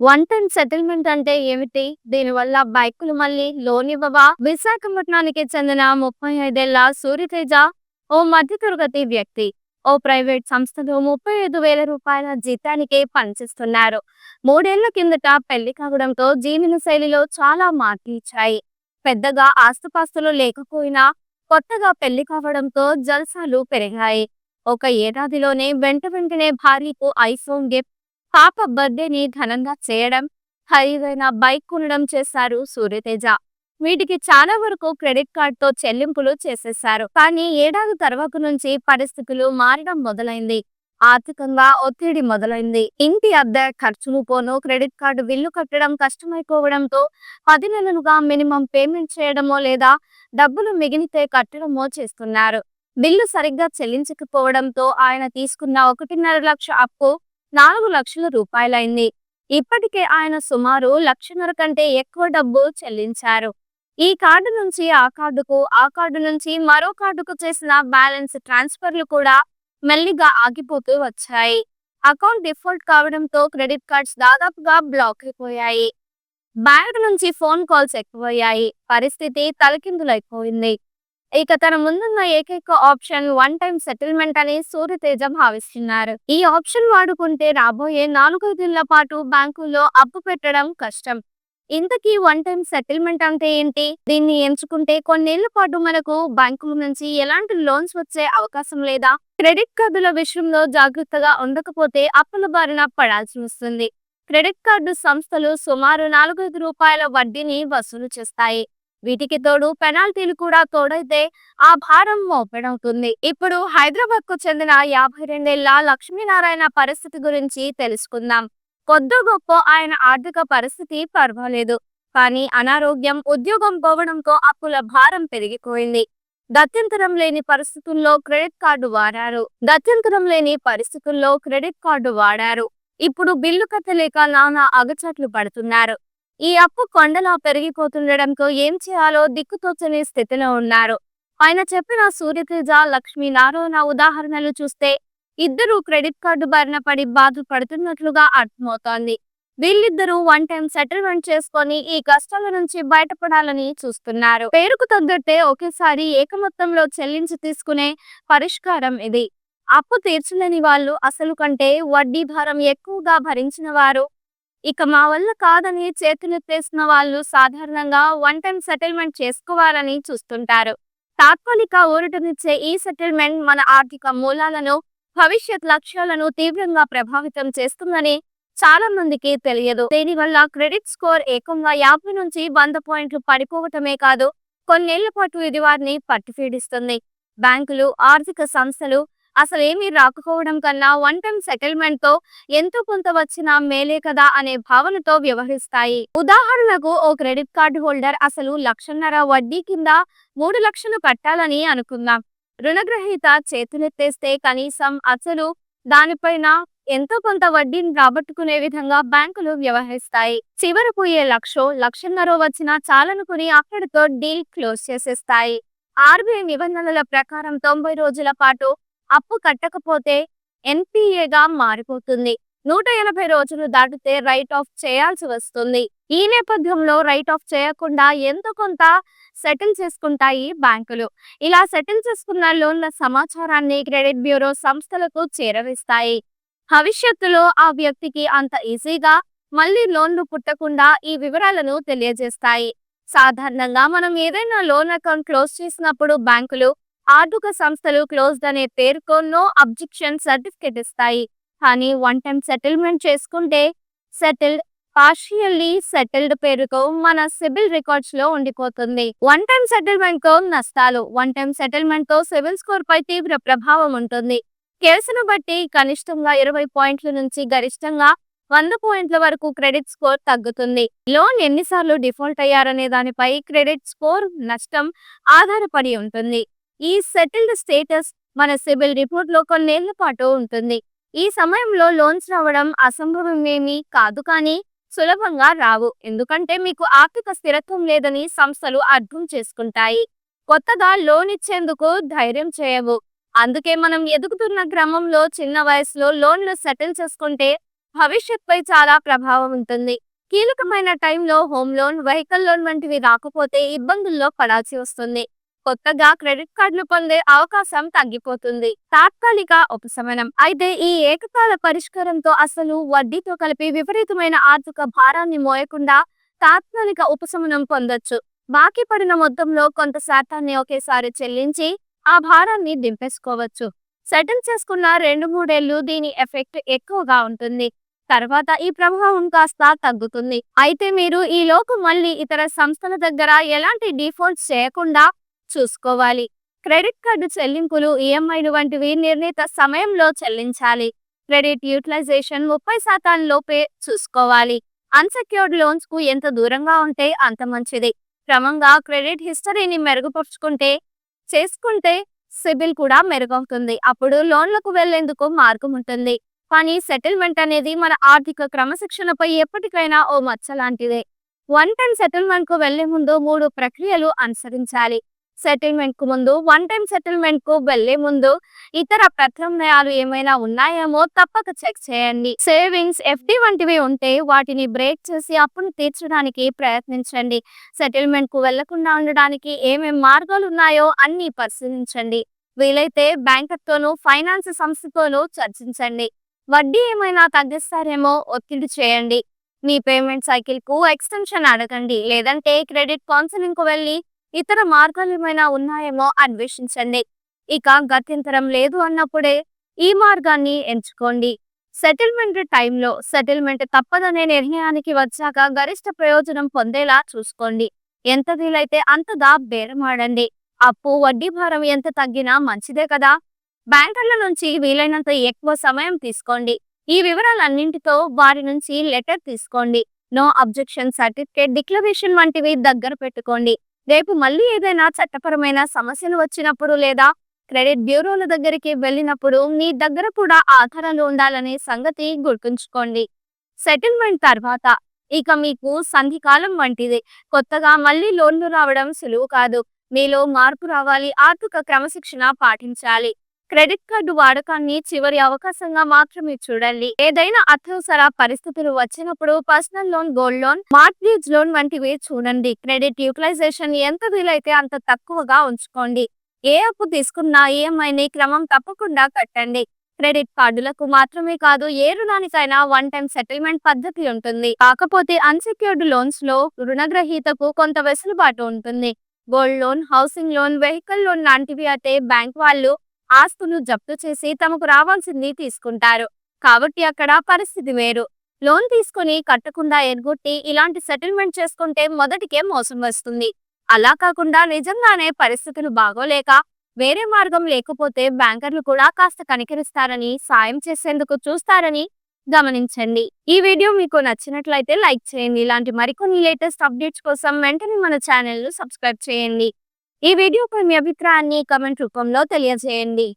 One time settlement అంటే ఏమిటి? దీనివల్ల బైకులు మళ్ళీ లోన్ ఇవ్వవా విశాఖపట్నానికి చెందిన ముప్పై ఐదేళ్ళ సూర్యతేజ ఓ మధ్యతరగతి వ్యక్తి. ఓ ప్రైవేట్ సంస్థలో ముప్పై ఐదు వేల రూపాయల జీతానికి పనిచేస్తున్నారు. మూడేళ్ళ కిందట పెళ్ళి కావడంతో జీవన శైలిలో చాలా మార్పులు ఇచ్చాయి పెద్దగా ఆస్తుపాస్తులు లేకపోయినా కొత్తగా పెళ్ళి కావడంతో జల్సాలు పెరిగాయి. ఒక ఏడాదిలోనే వెంట వెంటనే భార్యకు ఐఫోన్ గిఫ్ట్ పాప బర్త్డేని ఘనంగా చేయడం ఖరీదైన బైక్ కొనడం చేశారు సూర్యతేజ. వీటికి చాలా వరకు క్రెడిట్ కార్డుతో చెల్లింపులు చేసేశారు. కానీ ఏడాది తర్వాత నుంచి పరిస్థితులు మారడం మొదలైంది. ఆర్థికంగా ఒత్తిడి మొదలైంది. ఇంటి అద్దె ఖర్చులు పోను క్రెడిట్ కార్డు బిల్లు కట్టడం కష్టమైపోవడంతో పది నెలలుగా మినిమం పేమెంట్ చేయడమో లేదా డబ్బులు మిగిలితే కట్టడమో చేస్తున్నారు. బిల్లు సరిగ్గా చెల్లించకపోవడంతో ఆయన తీసుకున్న ఒకటిన్నర లక్ష అప్పు నాలుగు లక్షల రూపాయలైంది. ఇప్పటికే ఆయన సుమారు లక్షన్నర కంటే ఎక్కువ డబ్బు చెల్లించారు. ఈ కార్డు నుంచి ఆ కార్డుకు ఆ కార్డు నుంచి మరో కార్డుకు చేసిన బ్యాలెన్స్ ట్రాన్స్ఫర్లు కూడా మెల్లిగా ఆగిపోతూ వచ్చాయి. అకౌంట్ డిఫాల్ట్ కావడంతో క్రెడిట్ కార్డ్స్ దాదాపుగా బ్లాక్ అయిపోయాయి. బ్యాంక్ నుంచి ఫోన్ కాల్స్ ఎక్కువయ్యాయి. పరిస్థితి తలకిందులైపోయింది. ఇక తన ముందున్న ఏకైక ఆప్షన్ వన్ టైం సెటిల్మెంట్ అని సూర్యతేజ భావిస్తున్నారు. ఈ ఆప్షన్ వాడుకుంటే రాబోయే నాలుగైదేళ్ళ పాటు బ్యాంకుల్లో అప్పు పెట్టడం కష్టం. ఇంతకీ వన్ టైం సెటిల్మెంట్ అంటే ఏంటి? దీన్ని ఎంచుకుంటే కొన్నేళ్ళ పాటు మనకు బ్యాంకుల నుంచి ఎలాంటి లోన్స్ వచ్చే అవకాశం లేదా? క్రెడిట్ కార్డుల విషయంలో జాగ్రత్తగా ఉండకపోతే అప్పుల బారిన పడాల్సి వస్తుంది. క్రెడిట్ కార్డు సంస్థలు సుమారు నాలుగైదు రూపాయల వడ్డీని వసూలు చేస్తాయి. వీటికి తోడు పెనాల్టీలు కూడా తోడైతే ఆ భారం మోపెడవుతుంది ఇప్పుడు హైదరాబాద్కు చెందిన యాభై రెండేళ్ళ లక్ష్మీనారాయణ పరిస్థితి గురించి తెలుసుకుందాం. కొద్ది గొప్ప ఆయన ఆర్థిక పరిస్థితి పర్వాలేదు. కానీ అనారోగ్యం ఉద్యోగం పోవడంతో అప్పుల భారం పెరిగిపోయింది. గత్యంతరం లేని పరిస్థితుల్లో క్రెడిట్ కార్డు వాడారు. గత్యంతరం లేని పరిస్థితుల్లో క్రెడిట్ కార్డు వాడారు. ఇప్పుడు బిల్లు కట్టలేక నానా అగచట్లు పడుతున్నారు. ఈ అప్పు కొండలా పెరిగిపోతుండడంతో ఏం చేయాలో దిక్కుతోచని స్థితిలో ఉన్నారు. ఆయన చెప్పిన సూర్యతేజ లక్ష్మీ నారాయణ ఉదాహరణలు చూస్తే ఇద్దరు క్రెడిట్ కార్డు బారిన పడి బాధపడుతున్నట్లుగా అర్థమవుతోంది. వీళ్ళిద్దరూ వన్ టైం సెటిల్మెంట్ చేసుకొని ఈ కష్టాల నుంచి బయటపడాలని చూస్తున్నారు. పేరుకు తగ్గట్టే ఒకేసారి ఏకమొత్తంలో చెల్లించి తీసుకునే పరిష్కారం ఇది. అప్పు తీర్చలేని వాళ్ళు అసలు కంటే వడ్డీ భారం ఎక్కువగా భరించిన వారు ఇక మా వల్ల కాదని చేతులెత్తేసిన వాళ్ళు సాధారణంగా వన్ టైం సెటిల్మెంట్ చేసుకోవాలని చూస్తుంటారు. తాత్కాలిక ఊరటనిచ్చే ఈ సెటిల్మెంట్ మన ఆర్థిక మూలాలను భవిష్యత్ లక్ష్యాలను తీవ్రంగా ప్రభావితం చేస్తుందని చాలా మందికి తెలియదు. దీనివల్ల క్రెడిట్ స్కోర్ ఏకంగా యాభై నుంచి వంద పాయింట్లు పడిపోవటమే కాదు కొన్నేళ్ళ పాటు ఇది వారిని పట్టిపీడిస్తుంది. బ్యాంకులు ఆర్థిక సంస్థలు అసలేమీ రాకపోవడం కన్నా వన్ టైం సెటిల్మెంట్తో ఎంతో కొంత వచ్చినా మేలే కదా అనే భావనతో వ్యవహరిస్తాయి. ఉదాహరణకు ఓ క్రెడిట్ కార్డు హోల్డర్ అసలు లక్షన్నర వడ్డీ కింద మూడు లక్షలు కట్టాలని అనుకుందాం. రుణగ్రహీత చేతులెత్తేస్తే కనీసం అసలు దానిపైన ఎంతో కొంత వడ్డీని రాబట్టుకునే విధంగా బ్యాంకులు వ్యవహరిస్తాయి. చివరకు ఏ లక్షో లక్షన్నర వచ్చినా చాలనుకుని అక్కడితో డీల్ క్లోజ్ చేసేస్తాయి. ఆర్బీఐ నిబంధనల ప్రకారం తొంభై రోజుల పాటు అప్పు కట్టకపోతే ఎన్పిఏగా మారిపోతుంది. నూట ఎనభై రోజులు దాటితే రైట్ ఆఫ్ చేయాల్సి వస్తుంది. ఈ నేపథ్యంలో రైట్ ఆఫ్ చేయకుండా ఎంతో కొంత సెటిల్ చేసుకుంటాయి బ్యాంకులు. ఇలా సెటిల్ చేసుకున్న లోన్ల సమాచారాన్ని క్రెడిట్ బ్యూరో సంస్థలకు చేరవేస్తాయి. భవిష్యత్తులో ఆ వ్యక్తికి అంత ఈజీగా మళ్ళీ లోన్లు పుట్టకుండా ఈ వివరాలను తెలియజేస్తాయి. సాధారణంగా మనం ఏదైనా లోన్ అకౌంట్ క్లోజ్ చేసినప్పుడు బ్యాంకులు ఆర్థిక సంస్థలు క్లోజ్డ్ అనే పేరుతో నో అబ్జెక్షన్ సర్టిఫికేట్ ఇస్తాయి. కానీ వన్ టైం సెటిల్మెంట్ చేసుకుంటే సెటిల్డ్ పార్షియల్లీ సెటిల్డ్ పేరుతో మన సిబిల్ రికార్డ్స్లో ఉండిపోతుంది. వన్ టైం సెటిల్మెంట్తో నష్టాలు వన్ టైం సెటిల్మెంట్తో సివిల్ స్కోర్ పై తీవ్ర ప్రభావం ఉంటుంది. కేసును బట్టి కనిష్టంగా ఇరవై పాయింట్ల నుంచి గరిష్టంగా వంద పాయింట్ల వరకు క్రెడిట్ స్కోర్ తగ్గుతుంది. లోన్ ఎన్నిసార్లు డిఫాల్ట్ అయ్యారనే దానిపై క్రెడిట్ స్కోర్ నష్టం ఆధారపడి ఉంటుంది. ఈ సెటిల్డ్ స్టేటస్ మన సిబిల్ రిపోర్ట్లో కొన్నేళ్ళ పాటు ఉంటుంది. ఈ సమయంలో లోన్స్ రావడం అసంభవమేమీ కాదు కానీ సులభంగా రావు. ఎందుకంటే మీకు ఆర్థిక స్థిరత్వం లేదని సంస్థలు అర్థం చేసుకుంటాయి. కొత్తగా లోన్ ఇచ్చేందుకు ధైర్యం చేయవు. అందుకే మనం ఎదుగుతున్న క్రమంలో చిన్న వయసులో లోన్లు సెటిల్ చేసుకుంటే భవిష్యత్పై చాలా ప్రభావం ఉంటుంది. కీలకమైన టైంలో హోమ్ లోన్ వెహికల్ లోన్ వంటివి రాకపోతే ఇబ్బందుల్లో పడాల్సి వస్తుంది. కొత్తగా క్రెడిట్ కార్డులు పొందే అవకాశం తగ్గిపోతుంది. తాత్కాలిక ఉపశమనం. అయితే ఈ ఏకకాల పరిష్కారంతో అసలు వడ్డీతో కలిపి విపరీతమైన ఆర్థిక భారాన్ని మోయకుండా తాత్కాలిక ఉపశమనం పొందొచ్చు. బాకీ పడిన మొత్తంలో కొంత శాతాన్ని ఒకేసారి చెల్లించి ఆ భారాన్ని దింపేసుకోవచ్చు. సెటిల్ చేసుకున్న రెండు మూడేళ్ళు దీని ఎఫెక్ట్ ఎక్కువగా ఉంటుంది. తర్వాత ఈ ప్రభావం కాస్త తగ్గుతుంది. అయితే మీరు ఈ లోపు మళ్ళీ ఇతర సంస్థల దగ్గర ఎలాంటి డిఫాల్ట్స్ చేయకుండా చూసుకోవాలి. క్రెడిట్ కార్డు చెల్లింపులు ఈఎంఐలు వంటివి నిర్ణీత సమయంలో చెల్లించాలి. క్రెడిట్ యూటిలైజేషన్ ముప్పై శాతం లోపే చూసుకోవాలి. అన్సెక్యూర్డ్ లోన్స్కు ఎంత దూరంగా ఉంటే అంత మంచిది. క్రమంగా క్రెడిట్ హిస్టరీని మెరుగుపరుచుకుంటే చేసుకుంటే సిబిల్ కూడా మెరుగవుతుంది. అప్పుడు లోన్లకు వెళ్ళేందుకు మార్గం ఉంటుంది. కానీ సెటిల్మెంట్ అనేది మన ఆర్థిక క్రమశిక్షణపై ఎప్పటికైనా ఓ మచ్చ లాంటిదే. వన్ టైం సెటిల్మెంట్కు వెళ్ళే ముందు మూడు ప్రక్రియలు అనుసరించాలి. సెటిల్మెంట్కు ముందు వన్ టైం సెటిల్మెంట్కు వెళ్ళే ముందు ఇతర ప్రత్యామ్నాయాలు ఏమైనా ఉన్నాయేమో తప్పక చెక్ చేయండి. సేవింగ్స్ ఎఫ్డి వంటివి ఉంటే వాటిని బ్రేక్ చేసి అప్పును తీర్చడానికి ప్రయత్నించండి. సెటిల్మెంట్కు వెళ్ళకుండా ఉండడానికి ఏమేం మార్గాలు ఉన్నాయో అన్ని పరిశీలించండి. వీలైతే బ్యాంకర్తోనూ ఫైనాన్స్ సంస్థతోనూ చర్చించండి. వడ్డీ ఏమైనా తగ్గిస్తారేమో ఒత్తిడి చేయండి. మీ పేమెంట్ సైకిల్కు ఎక్స్టెన్షన్ అడగండి లేదంటే క్రెడిట్ కౌన్సిలింగ్కు వెళ్ళి ఇతర మార్గాలు ఏమైనా ఉన్నాయేమో అన్వేషించండి. ఇక గత్యంతరం లేదు అన్నప్పుడే ఈ మార్గాన్ని ఎంచుకోండి. సెటిల్మెంట్ టైంలో సెటిల్మెంట్ తప్పదనే నిర్ణయానికి వచ్చాక గరిష్ట ప్రయోజనం పొందేలా చూసుకోండి. ఎంత వీలైతే అంతగా బేరమాడండి అప్పు వడ్డీ భారం ఎంత తగ్గినా మంచిదే కదా. బ్యాంకర్ల నుంచి వీలైనంత ఎక్కువ సమయం తీసుకోండి. ఈ వివరాలన్నింటితో వారి నుంచి లెటర్ తీసుకోండి. నో అబ్జెక్షన్ సర్టిఫికేట్ డిక్లరేషన్ వంటివి దగ్గర పెట్టుకోండి. రేపు మళ్ళీ ఏదైనా చట్టపరమైన సమస్యలు వచ్చినప్పుడు లేదా క్రెడిట్ బ్యూరోల దగ్గరికి వెళ్ళినప్పుడు మీ దగ్గర కూడా ఆధారాలు ఉండాలనే సంగతి గుర్తుంచుకోండి. సెటిల్మెంట్ తర్వాత ఇక మీకు సంధికాలం వంటిది. కొత్తగా మళ్ళీ లోన్లు రావడం సులువు కాదు. మీలో మార్పు రావాలి ఆర్థిక క్రమశిక్షణ పాటించాలి. క్రెడిట్ కార్డు వాడకాన్ని చివరి అవకాశంగా మాత్రమే చూడండి. ఏదైనా అత్యవసర పరిస్థితులు వచ్చినప్పుడు personal loan gold loan mortgage loan వంటివి చూడండి. క్రెడిట్ యూటిలైజేషన్ ఎంత వీలైతే అంత తక్కువగా ఉంచుకోండి. ఏ అప్పు తీసుకున్నా ఈఎంఐని క్రమం తప్పకుండా కట్టండి. క్రెడిట్ కార్డులకు మాత్రమే కాదు ఏ రుణానికైనా వన్ టైం సెటిల్మెంట్ పద్ధతి ఉంటుంది. కాకపోతే అన్సెక్యూర్డ్ లోన్స్లో రుణగ్రహీతకు కొంత వెసులుబాటు ఉంటుంది. Gold loan housing loan vehicle loan లాంటివి అయితే బ్యాంక్ వాళ్ళు ఆస్తులు జప్తు చేసి తమకు రావాల్సింది తీసుకుంటారు. కాబట్టి అక్కడ పరిస్థితి వేరు. లోన్ తీసుకుని కట్టకుండా ఎగ్గొట్టి ఇలాంటి సెటిల్మెంట్ చేసుకుంటే మొదటికే మోసం వస్తుంది. అలా కాకుండా నిజంగానే పరిస్థితులు బాగోలేక వేరే మార్గం లేకపోతే బ్యాంకర్లు కూడా కాస్త కనికరిస్తారని సాయం చేసేందుకు చూస్తారని గమనించండి. ఈ వీడియో మీకు నచ్చినట్లయితే లైక్ చేయండి. ఇలాంటి మరికొన్ని లేటెస్ట్ అప్డేట్స్ కోసం వెంటనే మన ఛానల్ను సబ్స్క్రైబ్ చేయండి. ఈ వీడియోపై మీ అభిప్రాయాన్ని కమెంట్ రూపంలో తెలియజేయండి.